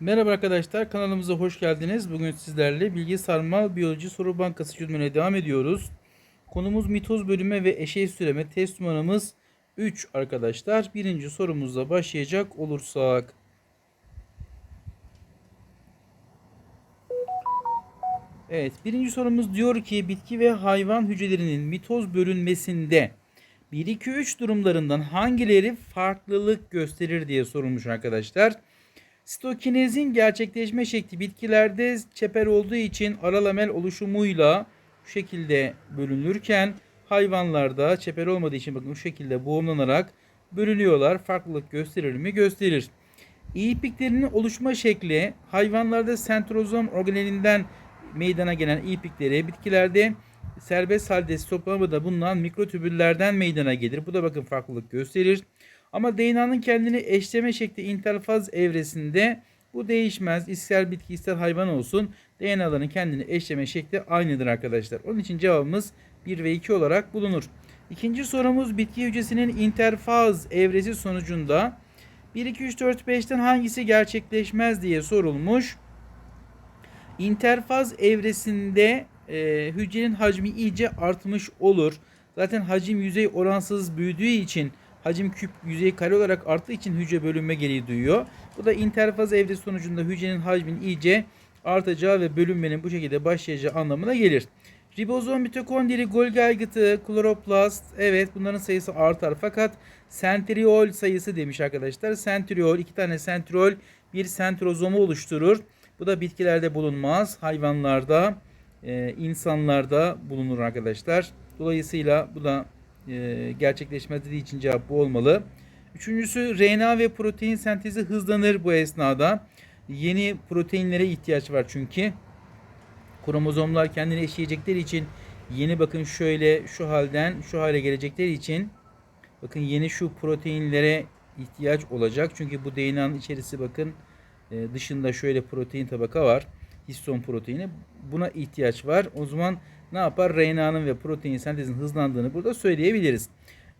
Merhaba arkadaşlar kanalımıza hoş geldiniz. Bugün sizlerle Bilgi Sarmal Biyoloji Soru Bankası çözümüne devam ediyoruz. Konumuz mitoz bölümü ve eşey süreme test numaramız 3 arkadaşlar. Birinci sorumuzla başlayacak olursak. Evet birinci sorumuz diyor ki bitki ve hayvan hücrelerinin mitoz bölünmesinde 1 2 3 durumlarından hangileri farklılık gösterir diye sorulmuş arkadaşlar. Sitokinezin gerçekleşme şekli bitkilerde çeper olduğu için aralamel oluşumuyla şu şekilde bölünürken hayvanlarda çeper olmadığı için bakın bu şekilde boğumlanarak bölünüyorlar. Farklılık gösterir mi? Gösterir. İpiklerinin oluşma şekli hayvanlarda sentrozom organelinden meydana gelen ipikleri bitkilerde serbest halde sitoplamada bulunan mikrotübüllerden meydana gelir. Bu da bakın farklılık gösterir. Ama DNA'nın kendini eşleme şekli interfaz evresinde bu değişmez. İster bitki ister hayvan olsun DNA'ların kendini eşleme şekli aynıdır arkadaşlar. Onun için cevabımız 1 ve 2 olarak bulunur. İkinci sorumuz bitki hücresinin interfaz evresi sonucunda 1, 2, 3, 4, 5'ten hangisi gerçekleşmez diye sorulmuş. İnterfaz evresinde e, hücrenin hacmi iyice artmış olur. Zaten hacim yüzey oransız büyüdüğü için hacim küp yüzey kare olarak arttığı için hücre bölünme gereği duyuyor. Bu da interfaz evresi sonucunda hücrenin hacmin iyice artacağı ve bölünmenin bu şekilde başlayacağı anlamına gelir. Ribozom, mitokondri, Golgi aygıtı, kloroplast evet bunların sayısı artar fakat sentriol sayısı demiş arkadaşlar. Sentriol iki tane sentriol bir sentrozomu oluşturur. Bu da bitkilerde bulunmaz. Hayvanlarda, e, insanlarda bulunur arkadaşlar. Dolayısıyla bu da e, gerçekleşmez dediği için cevap bu olmalı. Üçüncüsü RNA ve protein sentezi hızlanır bu esnada. Yeni proteinlere ihtiyaç var çünkü. Kromozomlar kendini eşleyecekleri için yeni bakın şöyle şu halden şu hale gelecekleri için bakın yeni şu proteinlere ihtiyaç olacak. Çünkü bu DNA'nın içerisi bakın e, dışında şöyle protein tabaka var. Histon proteini. Buna ihtiyaç var. O zaman ne yapar? RNA'nın ve protein sentezinin hızlandığını burada söyleyebiliriz.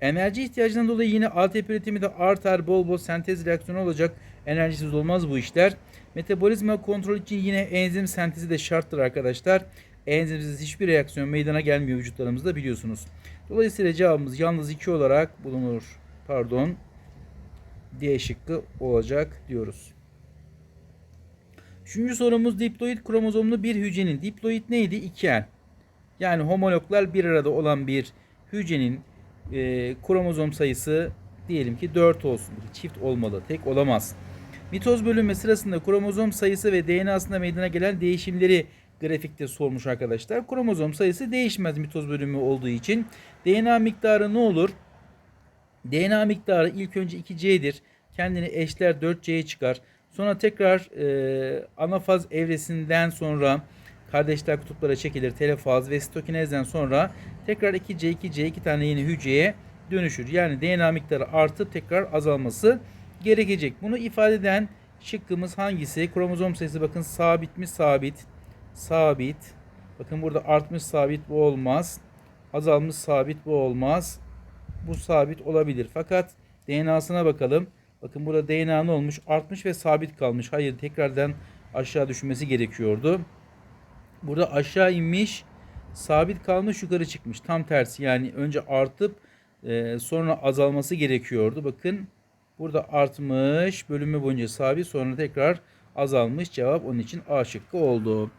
Enerji ihtiyacından dolayı yine ATP üretimi de artar. Bol bol sentez reaksiyonu olacak. Enerjisiz olmaz bu işler. Metabolizma kontrol için yine enzim sentezi de şarttır arkadaşlar. Enzimsiz hiçbir reaksiyon meydana gelmiyor vücutlarımızda biliyorsunuz. Dolayısıyla cevabımız yalnız 2 olarak bulunur. Pardon. D şıkkı olacak diyoruz. Üçüncü sorumuz diploid kromozomlu bir hücrenin. Diploid neydi? İkigen. Yani homologlar bir arada olan bir hücrenin e, kromozom sayısı diyelim ki 4 olsun. Çift olmalı. Tek olamaz. Mitoz bölünme sırasında kromozom sayısı ve DNA'sında meydana gelen değişimleri grafikte sormuş arkadaşlar. Kromozom sayısı değişmez mitoz bölünme olduğu için. DNA miktarı ne olur? DNA miktarı ilk önce 2C'dir. Kendini eşler 4C'ye çıkar. Sonra tekrar e, anafaz evresinden sonra kardeşler kutuplara çekilir telefaz ve sitokinezden sonra tekrar 2C 2C 2 tane yeni hücreye dönüşür. Yani DNA miktarı artıp tekrar azalması gerekecek. Bunu ifade eden şıkkımız hangisi? Kromozom sayısı bakın sabit mi? Sabit. Sabit. Bakın burada artmış sabit bu olmaz. Azalmış sabit bu olmaz. Bu sabit olabilir. Fakat DNA'sına bakalım. Bakın burada DNA ne olmuş? Artmış ve sabit kalmış. Hayır tekrardan aşağı düşmesi gerekiyordu. Burada aşağı inmiş, sabit kalmış, yukarı çıkmış. Tam tersi yani önce artıp e, sonra azalması gerekiyordu. Bakın burada artmış, bölünme boyunca sabit, sonra tekrar azalmış. Cevap onun için A şıkkı oldu.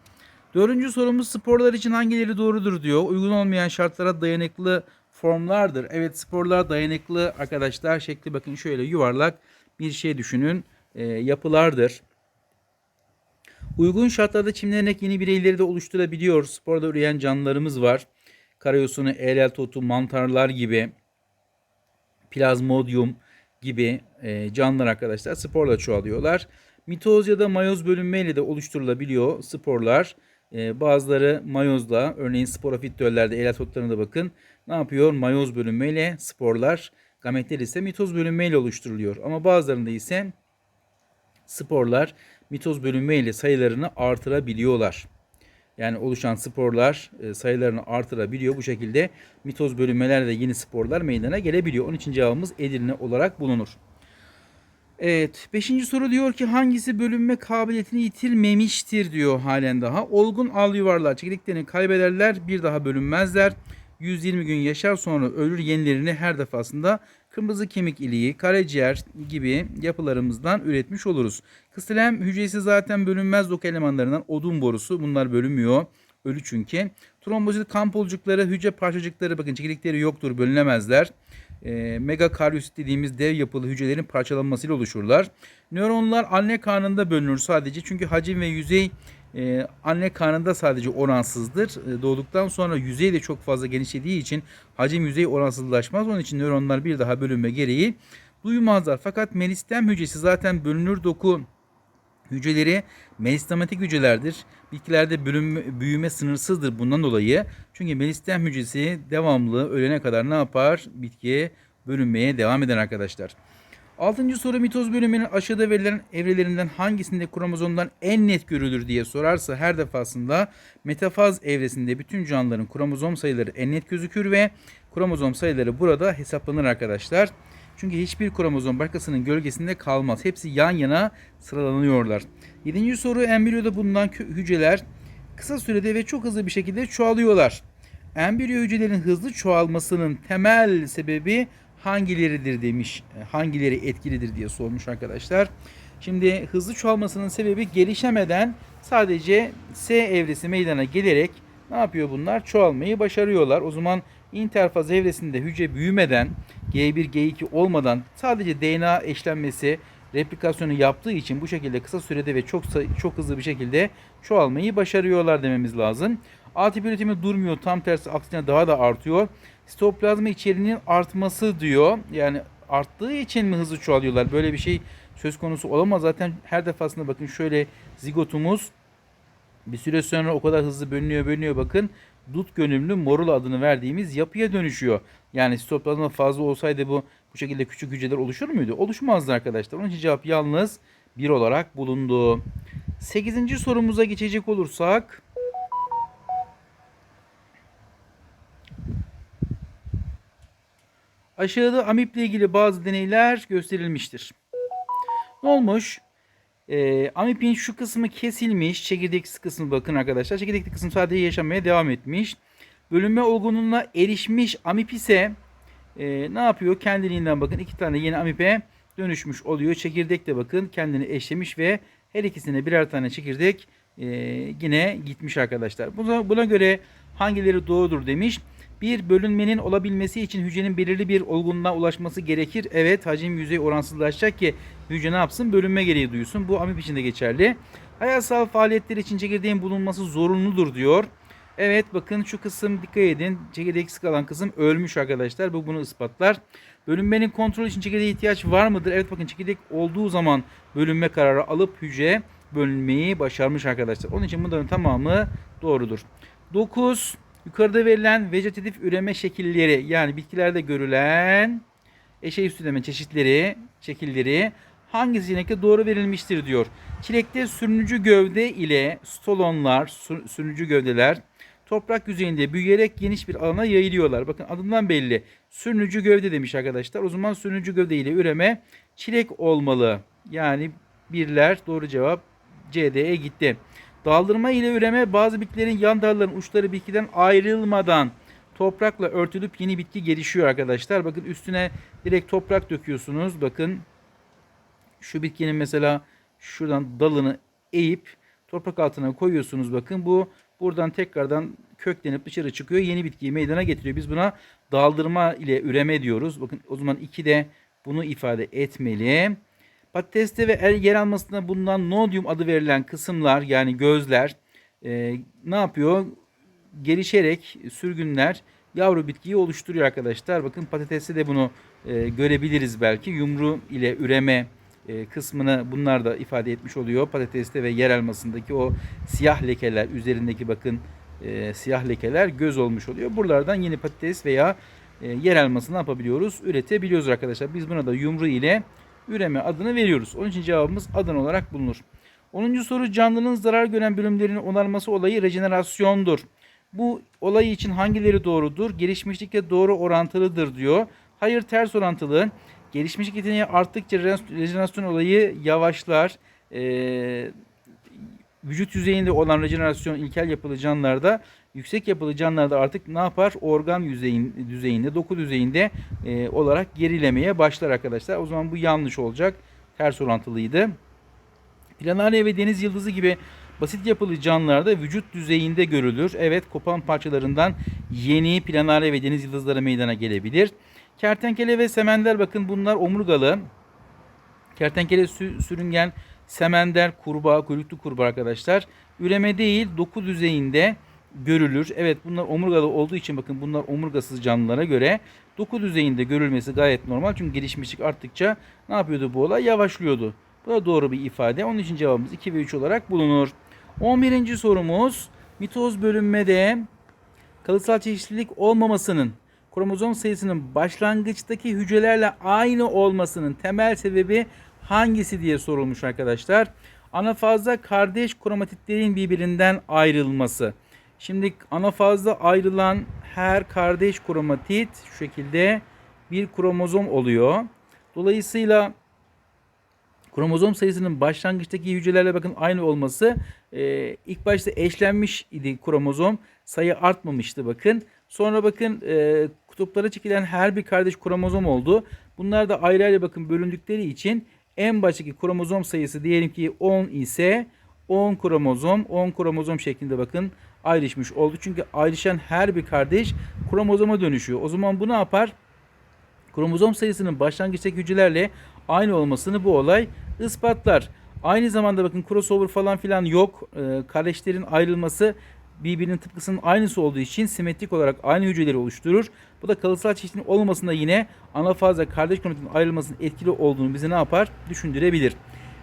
Dördüncü sorumuz sporlar için hangileri doğrudur diyor. Uygun olmayan şartlara dayanıklı formlardır. Evet sporlar dayanıklı arkadaşlar. Şekli bakın şöyle yuvarlak bir şey düşünün. E, yapılardır. Uygun şartlarda çimlenerek yeni bireyleri de oluşturabiliyor. Sporda üreyen canlılarımız var. Karayosunu, eğrel totu, mantarlar gibi, plazmodium gibi e, canlılar arkadaşlar sporla çoğalıyorlar. Mitoz ya da mayoz bölünmeyle de oluşturulabiliyor sporlar. E, bazıları mayozla, örneğin sporofit döllerde, eğrel totlarına bakın. Ne yapıyor? Mayoz bölünmeyle sporlar, gametler ise mitoz bölünmeyle oluşturuluyor. Ama bazılarında ise sporlar mitoz bölünme ile sayılarını artırabiliyorlar. Yani oluşan sporlar e, sayılarını artırabiliyor. Bu şekilde mitoz bölünmelerle yeni sporlar meydana gelebiliyor. Onun için cevabımız Edirne olarak bulunur. Evet. Beşinci soru diyor ki hangisi bölünme kabiliyetini yitirmemiştir diyor halen daha. Olgun al yuvarlar çekirdeklerini kaybederler bir daha bölünmezler. 120 gün yaşar sonra ölür yenilerini her defasında kırmızı kemik iliği, karaciğer gibi yapılarımızdan üretmiş oluruz. Kıstilem hücresi zaten bölünmez doku elemanlarından odun borusu bunlar bölünmüyor. Ölü çünkü. Trombozit kan pulcukları, hücre parçacıkları bakın çekirdekleri yoktur bölünemezler e, megakaryosit dediğimiz dev yapılı hücrelerin parçalanmasıyla oluşurlar. Nöronlar anne karnında bölünür sadece çünkü hacim ve yüzey e, anne karnında sadece oransızdır. E, doğduktan sonra yüzey de çok fazla genişlediği için hacim yüzey oransızlaşmaz. Onun için nöronlar bir daha bölünme gereği duymazlar. Fakat meristem hücresi zaten bölünür doku hücreleri meristematik hücrelerdir. Bitkilerde bölünme, büyüme sınırsızdır bundan dolayı. Çünkü meristem hücresi devamlı ölene kadar ne yapar? Bitkiye bölünmeye devam eder arkadaşlar. Altıncı soru mitoz bölümünün aşağıda verilen evrelerinden hangisinde kromozomdan en net görülür diye sorarsa her defasında metafaz evresinde bütün canlıların kromozom sayıları en net gözükür ve kromozom sayıları burada hesaplanır arkadaşlar. Çünkü hiçbir kromozom başkasının gölgesinde kalmaz. Hepsi yan yana sıralanıyorlar. Yedinci soru embriyoda bulunan hücreler kısa sürede ve çok hızlı bir şekilde çoğalıyorlar. Embriyo hücrelerin hızlı çoğalmasının temel sebebi hangileridir demiş. E, Hangileri etkilidir diye sormuş arkadaşlar. Şimdi hızlı çoğalmasının sebebi gelişemeden sadece S evresi meydana gelerek ne yapıyor bunlar? Çoğalmayı başarıyorlar. O zaman interfaz evresinde hücre büyümeden G1, G2 olmadan sadece DNA eşlenmesi, replikasyonu yaptığı için bu şekilde kısa sürede ve çok çok hızlı bir şekilde çoğalmayı başarıyorlar dememiz lazım. A tipi üretimi durmuyor. Tam tersi aksine daha da artıyor. Sitoplazma içeriğinin artması diyor. Yani arttığı için mi hızlı çoğalıyorlar? Böyle bir şey söz konusu olamaz. Zaten her defasında bakın şöyle zigotumuz bir süre sonra o kadar hızlı bölünüyor bölünüyor bakın dut gönüllü morul adını verdiğimiz yapıya dönüşüyor. Yani sitoplazma fazla olsaydı bu bu şekilde küçük hücreler oluşur muydu? Oluşmazdı arkadaşlar. Onun için cevap yalnız bir olarak bulundu. Sekizinci sorumuza geçecek olursak aşağıda amiple ilgili bazı deneyler gösterilmiştir. Ne olmuş? Ee, amipin şu kısmı kesilmiş. Çekirdeksiz kısmı bakın arkadaşlar. Çekirdekli kısım sadece yaşamaya devam etmiş. Bölünme olgunluğuna erişmiş amip ise e, ne yapıyor? Kendiliğinden bakın iki tane yeni amipe dönüşmüş oluyor. Çekirdek de bakın kendini eşlemiş ve her ikisine birer tane çekirdek e, yine gitmiş arkadaşlar. Buna, buna göre hangileri doğrudur demiş. Bir bölünmenin olabilmesi için hücrenin belirli bir olgunluğa ulaşması gerekir. Evet hacim yüzey oransızlaşacak ki hücre ne yapsın? Bölünme gereği duysun. Bu amip için de geçerli. Hayatsal faaliyetler için çekirdeğin bulunması zorunludur diyor. Evet bakın şu kısım dikkat edin. Çekirdeksiz kalan kısım ölmüş arkadaşlar. Bu bunu ispatlar. Bölünmenin kontrol için çekirdeğe ihtiyaç var mıdır? Evet bakın çekirdek olduğu zaman bölünme kararı alıp hücre bölünmeyi başarmış arkadaşlar. Onun için bunların tamamı doğrudur. 9. Yukarıda verilen vejetatif üreme şekilleri yani bitkilerde görülen eşey üstü üreme çeşitleri, şekilleri hangisi sinekte doğru verilmiştir diyor. Çilekte sürünücü gövde ile stolonlar, sür- sürünücü gövdeler toprak yüzeyinde büyüyerek geniş bir alana yayılıyorlar. Bakın adından belli. Sürünücü gövde demiş arkadaşlar. O zaman sürünücü gövde ile üreme çilek olmalı. Yani birler doğru cevap CD'ye gitti. Daldırma ile üreme bazı bitkilerin yan dalların uçları bitkiden ayrılmadan toprakla örtülüp yeni bitki gelişiyor arkadaşlar. Bakın üstüne direkt toprak döküyorsunuz. Bakın şu bitkinin mesela şuradan dalını eğip toprak altına koyuyorsunuz. Bakın bu buradan tekrardan köklenip dışarı çıkıyor. Yeni bitkiyi meydana getiriyor. Biz buna daldırma ile üreme diyoruz. Bakın o zaman 2 de bunu ifade etmeli. Patateste ve yer almasında bulunan nodium adı verilen kısımlar yani gözler e, ne yapıyor? Gelişerek sürgünler yavru bitkiyi oluşturuyor arkadaşlar. Bakın patateste de bunu e, görebiliriz belki. Yumru ile üreme e, kısmını bunlar da ifade etmiş oluyor. Patateste ve yer elmasındaki o siyah lekeler üzerindeki bakın e, siyah lekeler göz olmuş oluyor. Buralardan yeni patates veya e, yer elması ne yapabiliyoruz? Üretebiliyoruz arkadaşlar. Biz buna da yumru ile üreme adını veriyoruz. Onun için cevabımız adın olarak bulunur. 10. soru canlının zarar gören bölümlerinin onarması olayı rejenerasyondur. Bu olay için hangileri doğrudur? Gelişmişlikle doğru orantılıdır diyor. Hayır ters orantılı. Gelişmişlik yeteneği arttıkça rejen- rejenerasyon olayı yavaşlar. Ee, vücut yüzeyinde olan rejenerasyon ilkel yapılı canlılarda yüksek yapılı canlılarda artık ne yapar? Organ yüzeyin, düzeyinde, doku düzeyinde e, olarak gerilemeye başlar arkadaşlar. O zaman bu yanlış olacak. Ters orantılıydı. Planarya ve deniz yıldızı gibi basit yapılı canlılarda vücut düzeyinde görülür. Evet kopan parçalarından yeni planarya ve deniz yıldızları meydana gelebilir. Kertenkele ve semender bakın bunlar omurgalı. Kertenkele sü- sürüngen, semender, kurbağa, kuyruklu kurbağa arkadaşlar. Üreme değil doku düzeyinde görülür. Evet bunlar omurgalı olduğu için bakın bunlar omurgasız canlılara göre doku düzeyinde görülmesi gayet normal. Çünkü gelişmişlik arttıkça ne yapıyordu bu olay? Yavaşlıyordu. Bu da doğru bir ifade. Onun için cevabımız 2 ve 3 olarak bulunur. 11. sorumuz mitoz bölünmede kalıtsal çeşitlilik olmamasının kromozom sayısının başlangıçtaki hücrelerle aynı olmasının temel sebebi hangisi diye sorulmuş arkadaşlar. Anafazda kardeş kromatitlerin birbirinden ayrılması. Şimdi anafazda ayrılan her kardeş kromatit şu şekilde bir kromozom oluyor. Dolayısıyla kromozom sayısının başlangıçtaki hücrelerle bakın aynı olması e, ilk başta eşlenmiş idi kromozom sayı artmamıştı bakın. Sonra bakın e, kutuplara çekilen her bir kardeş kromozom oldu. Bunlar da ayrı ayrı bakın bölündükleri için en baştaki kromozom sayısı diyelim ki 10 ise 10 kromozom 10 kromozom şeklinde bakın ayrışmış oldu. Çünkü ayrışan her bir kardeş kromozoma dönüşüyor. O zaman bu ne yapar? kromozom sayısının başlangıçtaki hücrelerle aynı olmasını bu olay ispatlar. Aynı zamanda bakın crossover falan filan yok. Ee, kardeşlerin ayrılması birbirinin tıpkısının aynısı olduğu için simetrik olarak aynı hücreleri oluşturur. Bu da kalıtsal çeşitliliğin olmasında yine anafazda kardeş kromatitin ayrılmasının etkili olduğunu bize ne yapar? Düşündürebilir.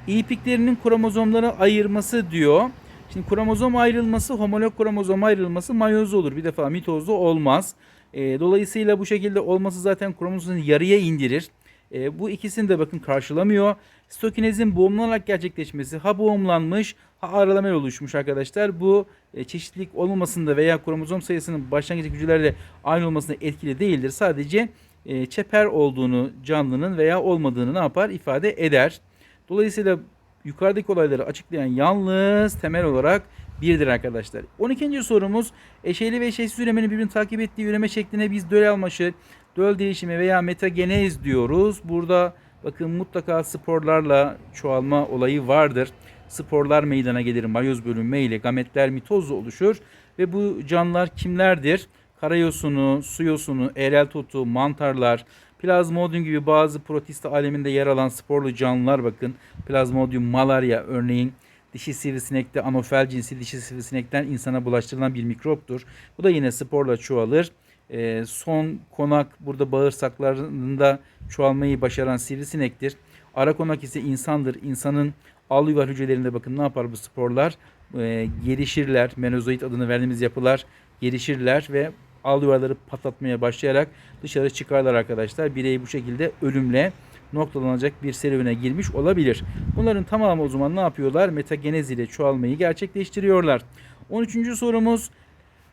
İpiklerinin kromozomları ayırması diyor. Şimdi kromozom ayrılması, homolog kromozom ayrılması mayozda olur. Bir defa mitozda olmaz. E, dolayısıyla bu şekilde olması zaten kromozomu yarıya indirir. E, bu ikisini de bakın karşılamıyor. Stokinezin boğumlanarak gerçekleşmesi ha boğumlanmış ha aralamel oluşmuş arkadaşlar. Bu e, çeşitlilik olmamasında veya kromozom sayısının başlangıç hücrelerle aynı olmasında etkili değildir. Sadece e, çeper olduğunu canlının veya olmadığını ne yapar ifade eder. Dolayısıyla yukarıdaki olayları açıklayan yalnız temel olarak birdir arkadaşlar. 12. sorumuz eşeyli ve eşeğsiz üremenin birbirini takip ettiği üreme şekline biz döl almaşı, döl değişimi veya metagenez diyoruz. Burada bakın mutlaka sporlarla çoğalma olayı vardır. Sporlar meydana gelir mayoz bölünme ile gametler mitozla oluşur ve bu canlılar kimlerdir? Karayosunu, su yosunu, erel tutu, mantarlar, plazmodium gibi bazı protista aleminde yer alan sporlu canlılar bakın. Plazmodium malaria örneğin dişi sivrisinekte anofel cinsi dişi sivrisinekten insana bulaştırılan bir mikroptur. Bu da yine sporla çoğalır. Ee, son konak burada bağırsaklarında çoğalmayı başaran sivrisinektir. Ara konak ise insandır. İnsanın alveolar hücrelerinde bakın ne yapar bu sporlar? Ee, gelişirler. Menozoid adını verdiğimiz yapılar gelişirler ve alveolarları patlatmaya başlayarak dışarı çıkarlar arkadaşlar. Birey bu şekilde ölümle noktalanacak bir serüvene girmiş olabilir. Bunların tamamı o zaman ne yapıyorlar? Metagenez ile çoğalmayı gerçekleştiriyorlar. 13. sorumuz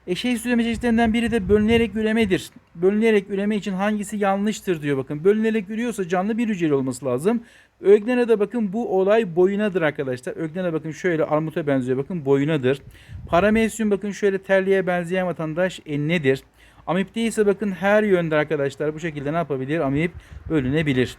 eşey üreme çeşitlerinden biri de bölünerek üremedir. Bölünerek üreme için hangisi yanlıştır diyor bakın. Bölünerek ürüyorsa canlı bir hücreli olması lazım. Öglena'da bakın bu olay boyunadır arkadaşlar. Öglena bakın şöyle armuta benziyor bakın boyunadır. Paramesyum bakın şöyle terliğe benzeyen vatandaş e, nedir? Amipte ise bakın her yönde arkadaşlar bu şekilde ne yapabilir? Amip bölünebilir.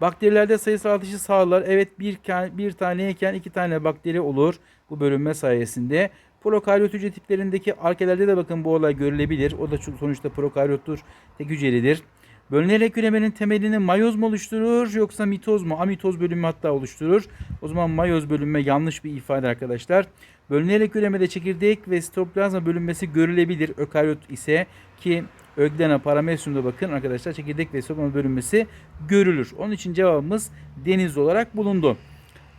Bakterilerde sayısal artışı sağlar. Evet bir, bir taneyken iki tane bakteri olur bu bölünme sayesinde. Prokaryot hücre tiplerindeki arkelerde de bakın bu olay görülebilir. O da sonuçta prokaryottur, tek hücrelidir. Bölünerek üremenin temelini mayoz mu oluşturur yoksa mitoz mu? Amitoz bölünme hatta oluşturur. O zaman mayoz bölünme yanlış bir ifade arkadaşlar. Bölünerek üremede çekirdek ve sitoplazma bölünmesi görülebilir. Ökaryot ise ki Öglena paramesyumda bakın arkadaşlar çekirdek ve sitoplazma bölünmesi görülür. Onun için cevabımız deniz olarak bulundu.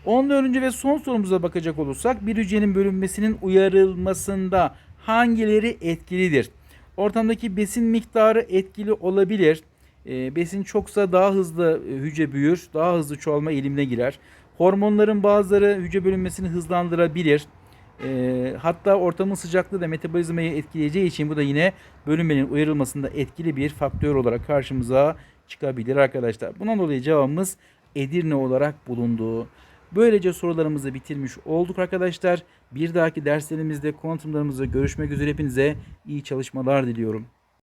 14. ve son sorumuza bakacak olursak bir hücrenin bölünmesinin uyarılmasında hangileri etkilidir? Ortamdaki besin miktarı etkili olabilir. E, besin çoksa daha hızlı e, hücre büyür, daha hızlı çoğalma eğilimine girer. Hormonların bazıları hücre bölünmesini hızlandırabilir. E, hatta ortamın sıcaklığı da metabolizmayı etkileyeceği için bu da yine bölünmenin uyarılmasında etkili bir faktör olarak karşımıza çıkabilir arkadaşlar. Bundan dolayı cevabımız Edirne olarak bulundu. Böylece sorularımızı bitirmiş olduk arkadaşlar. Bir dahaki derslerimizde kuantumlarımızda görüşmek üzere hepinize iyi çalışmalar diliyorum.